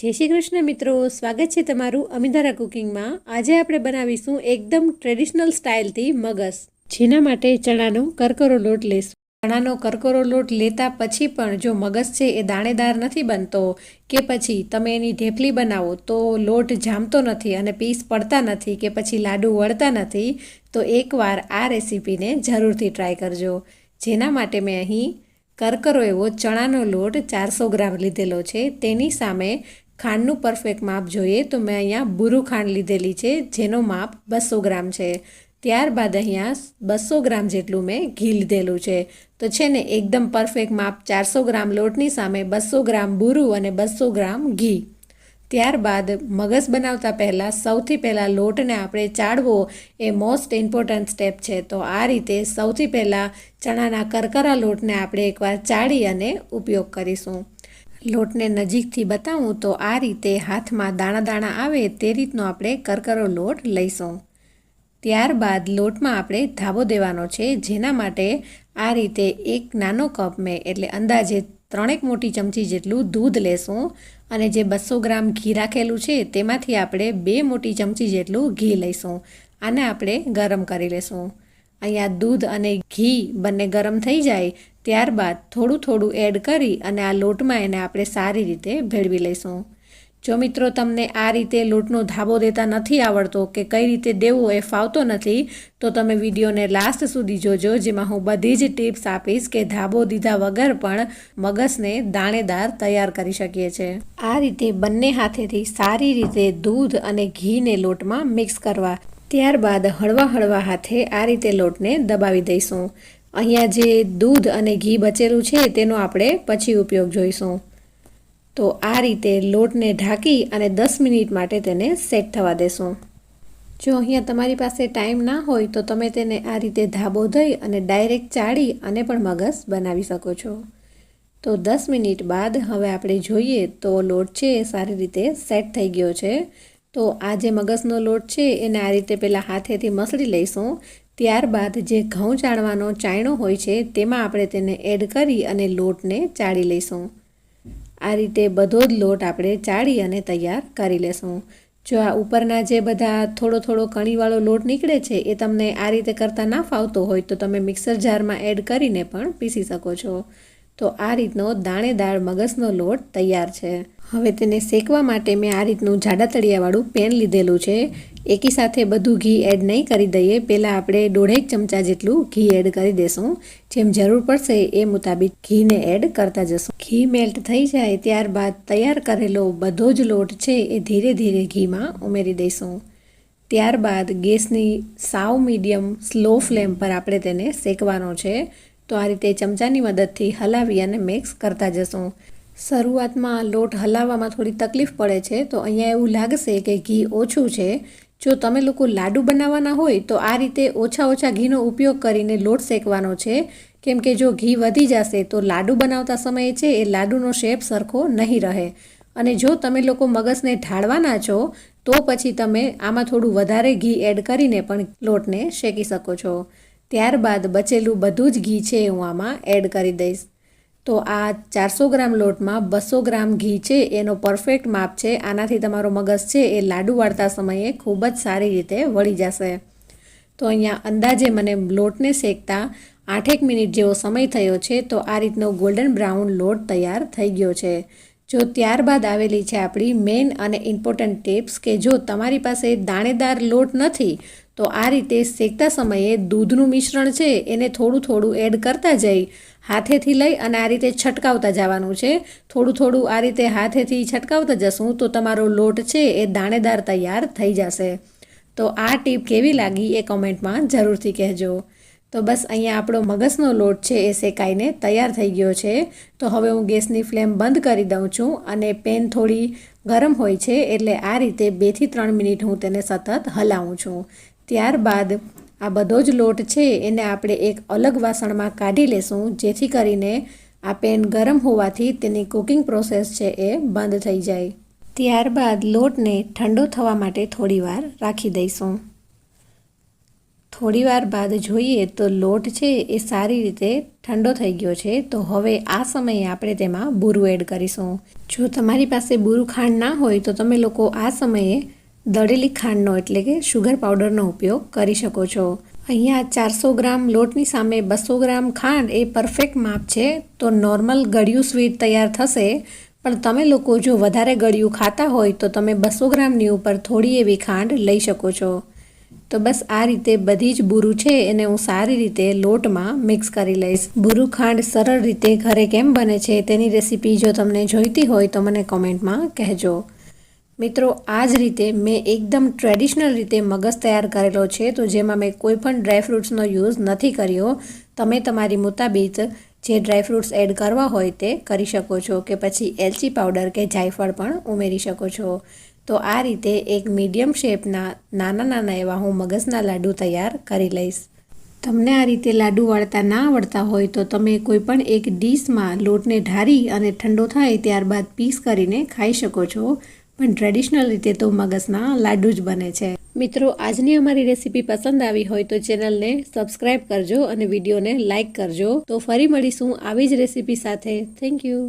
જય શ્રી કૃષ્ણ મિત્રો, સ્વાગત છે તમારું અમિધારા કુકિંગમાં. આજે આપણે બનાવીશું એકદમ ટ્રેડિશનલ સ્ટાઇલથી મગસ, જેના માટે ચણાનો કરકરો લોટ લેશું. ચણાનો કરકરો લોટ લેતા પછી પણ જો મગસ છે એ દાણેદાર નથી બનતો કે પછી તમે એની ઢેફલી બનાવો તો લોટ જામતો નથી અને પીસ પડતા નથી કે પછી લાડુ વળતા નથી, તો એકવાર આ રેસીપીને જરૂરથી ટ્રાય કરજો. જેના માટે મેં અહીં કરકરો એવો ચણાનો લોટ ચારસો ગ્રામ લીધેલો છે. તેની સામે ખાંડનું પરફેક્ટ માપ જોઈએ તો મેં અહીંયા બુરુ ખાંડ લીધેલી છે, જેનો માપ બસો ગ્રામ છે. ત્યારબાદ અહીંયા બસો ગ્રામ જેટલું મેં ઘી લીધેલું છે. તો છે ને, એકદમ પરફેક્ટ માપ ચારસો ગ્રામ લોટની સામે બસો ગ્રામ બુરુ અને બસો ગ્રામ ઘી. ત્યારબાદ મગસ બનાવતા પહેલાં સૌથી પહેલાં લોટને આપણે ચાળવો એ મોસ્ટ ઇમ્પોર્ટન્ટ સ્ટેપ છે. તો આ રીતે સૌથી પહેલાં ચણાના કરકરા લોટને આપણે એકવાર ચાળી અને ઉપયોગ કરીશું. લોટને નજીકથી બતાવું તો આ રીતે હાથમાં દાણા દાણા આવે તે રીતનો આપણે કરકરો લોટ લઈશું. ત્યારબાદ લોટમાં આપણે ધાબો દેવાનો છે, જેના માટે આ રીતે એક નાનો કપ મેં, એટલે અંદાજે ત્રણેક મોટી ચમચી જેટલું દૂધ લેશું અને જે બસો ગ્રામ ઘી રાખેલું છે તેમાંથી આપણે બે મોટી ચમચી જેટલું ઘી લઈશું. આને આપણે ગરમ કરી લેશું. અહીંયા દૂધ અને ઘી બંને ગરમ થઈ જાય, ત્યારબાદ થોડું થોડું એડ કરી અને આ લોટમાં એને આપણે સારી રીતે ભેળવી લઈશું. જો મિત્રો તમને આ રીતે લોટનો ધાબો દેતા નથી આવડતો કે કઈ રીતે દેવો એ ફાવતો નથી, તો તમે વિડીયોને લાસ્ટ સુધી જોજો, જેમાં હું બધી જ ટિપ્સ આપીશ કે ધાબો દીધા વગર પણ મગસને દાણેદાર તૈયાર કરી શકીએ છીએ આ રીતે બંને હાથેથી સારી રીતે દૂધ અને ઘીને લોટમાં મિક્સ કરવા ત્યારબાદ હળવા હળવા હાથે આ રીતે લોટને દબાવી દઈશું. અહીંયા જે દૂધ અને ઘી બચેલું છે તેનો આપણે પછી ઉપયોગ જોઈશું. તો આ રીતે લોટને ઢાંકી અને દસ મિનિટ માટે તેને સેટ થવા દેશું. જો અહીંયા તમારી પાસે ટાઈમ ના હોય તો તમે તેને આ રીતે ધાબો દઈ અને ડાયરેક્ટ ચાળી અને પણ મગસ બનાવી શકો છો. તો દસ મિનિટ બાદ હવે આપણે જોઈએ તો લોટ છે એ સારી રીતે સેટ થઈ ગયો છે. તો આ જે મગસનો લોટ છે, એને આ રીતે પહેલાં હાથેથી મસળી લઈશું. ત્યારબાદ જે ઘઉં ચાળવાનો ચાયણો હોય છે, તેમાં આપણે તેને એડ કરી અને લોટને ચાળી લઈશું. આ રીતે બધો જ લોટ આપણે ચાળી અને તૈયાર કરી લેશું. જો આ ઉપરના જે બધા થોડો થોડો કણીવાળો લોટ નીકળે છે, એ તમને આ રીતે કરતાં ના ફાવતો હોય, તો તમે મિક્સર જારમાં એડ કરીને પણ પીસી શકો છો. તો આ રીતનો દાણેદાર મગસનો લોટ તૈયાર છે. હવે તેને શેકવા માટે મેં આ રીતનું જાડા તળિયાવાળું પેન લીધેલું છે. એકી સાથે બધું ઘી એડ નહીં કરી દઈએ. પહેલાં આપણે દોઢેક ચમચા જેટલું ઘી એડ કરી દેશું. જેમ જરૂર પડશે એ મુતાબિક ઘીને એડ કરતા જશું. ઘી મેલ્ટ થઈ જાય ત્યારબાદ તૈયાર કરેલો બધો જ લોટ છે એ ધીરે ધીરે ઘીમાં ઉમેરી દઈશું. ત્યારબાદ ગેસની સાવ મીડિયમ સ્લો ફ્લેમ પર આપણે તેને શેકવાનો છે. તો આ રીતે ચમચાની મદદથી હલાવી અને મિક્સ કરતા જશું. શરૂઆતમાં લોટ હલાવવામાં થોડી તકલીફ પડે છે, તો અહીંયા એવું લાગશે કે ઘી ઓછું છે. જો તમે લોકો લાડુ બનાવવાના હોય, તો આ રીતે ઓછા ઓછા ઘીનો ઉપયોગ કરીને લોટ શેકવાનો છે. કેમ કે જો ઘી વધી જશે, તો લાડુ બનાવતા સમયે છે એ લાડુનો શેપ સરખો નહીં રહે. અને જો તમે લોકો મગજને ઢાળવાના છો, તો પછી તમે આમાં થોડું વધારે ઘી એડ કરીને પણ લોટને શેકી શકો છો. ત્યારબાદ બચેલું બધું જ ઘી છે હું આમાં એડ કરી દઈશ. તો આ ચારસો ગ્રામ લોટમાં બસો ગ્રામ ઘી છે, એનો પરફેક્ટ માપ છે. આનાથી તમારો મગજ છે એ લાડુ વાળતા સમયે ખૂબ જ સારી રીતે વળી જશે. તો અહીંયા અંદાજે મને લોટને શેકતા આઠેક મિનિટ જેવો સમય થયો છે, તો આ રીતનો ગોલ્ડન બ્રાઉન લોટ તૈયાર થઈ ગયો છે. જો ત્યારબાદ આવેલી છે આપણી મેઇન અને ઇમ્પોર્ટન્ટ ટિપ્સ કે જો તમારી પાસે દાણેદાર લોટ નથી, તો આ રીતે શેકતા સમયે દૂધનું મિશ્રણ છે એને થોડું થોડું એડ કરતા જઈ, હાથેથી લઈ અને આ રીતે છટકાવતા જવાનું છે. થોડું થોડું આ રીતે હાથેથી છટકાવતા જશું તો તમારો લોટ છે એ દાણેદાર તૈયાર થઈ જશે. તો આ ટીપ કેવી લાગી એ કોમેન્ટમાં જરૂરથી કહેજો. તો બસ અહીંયા આપણો મગજનો લોટ છે એ શેકાઈને તૈયાર થઈ ગયો છે. તો હવે હું ગેસની ફ્લેમ બંધ કરી દઉં છું અને પેન થોડી ગરમ હોય છે એટલે આ રીતે બેથી ત્રણ મિનિટ હું તેને સતત હલાવું છું. ત્યારબાદ આ બધો જ લોટ છે એને આપણે એક અલગ વાસણમાં કાઢી લેશું જેથી કરીને આ પેન ગરમ હોવાથી તેની કુકિંગ પ્રોસેસ છે એ બંધ થઈ જાય. ત્યારબાદ લોટને ઠંડો થવા માટે થોડીવાર રાખી દઈશું. થોડી વાર બાદ જોઈએ તો લોટ છે એ સારી રીતે ઠંડો થઈ ગયો છે, તો હવે આ સમયે આપણે તેમાં બૂરું એડ કરીશું. જો તમારી પાસે બૂરું ખાંડ ના હોય તો તમે લોકો આ સમયે દળેલી ખાંડનો એટલે કે શુગર પાવડરનો ઉપયોગ કરી શકો છો. અહીંયા ચારસો ગ્રામ લોટની સામે બસો ગ્રામ ખાંડ એ પરફેક્ટ માપ છે, તો નોર્મલ ગળ્યું સ્વીટ તૈયાર થશે. પણ તમે લોકો જો વધારે ગળ્યું ખાતા હોય તો તમે બસો ગ્રામની ઉપર થોડી એવી ખાંડ લઈ શકો છો. તો બસ આ રીતે બધી જ બુરું છે એને હું સારી રીતે લોટમાં મિક્સ કરી લઈશ. બુરું ખાંડ સરળ રીતે ઘરે કેમ બને છે તેની રેસીપી જો તમને જોઈતી હોય તો મને કોમેન્ટમાં કહેજો. મિત્રો, આ જ રીતે મેં એકદમ ટ્રેડિશનલ રીતે મગજ તૈયાર કરેલો છે તો જેમાં મેં કોઈ પણ ડ્રાયફ્રૂટ્સનો યુઝ નથી કર્યો. તમે તમારી મુતાબિક જે ડ્રાયફ્રૂટ્સ એડ કરવા હોય તે કરી શકો છો કે પછી એલચી પાવડર કે જાયફળ પણ ઉમેરી શકો છો. તો આ રીતે એક મીડિયમ શેપના નાના નાના એવા હું મગજના લાડુ તૈયાર કરી લઈશ. તમને આ રીતે લાડુ વાળતા ના આવડતા હોય તો તમે કોઈ પણ એક ડીશમાં લોટને ઢારી અને ઠંડો થાય ત્યારબાદ પીસ કરીને ખાઈ શકો છો. પણ ટ્રેડિશનલ રીતે તો મગજના લાડુ જ બને છે. મિત્રો, આજની અમારી રેસીપી પસંદ આવી હોય તો ચેનલને સબસ્ક્રાઇબ કરજો અને વિડીયોને લાઇક કરજો. તો ફરી મળીશું આવી જ રેસીપી સાથે. Thank you.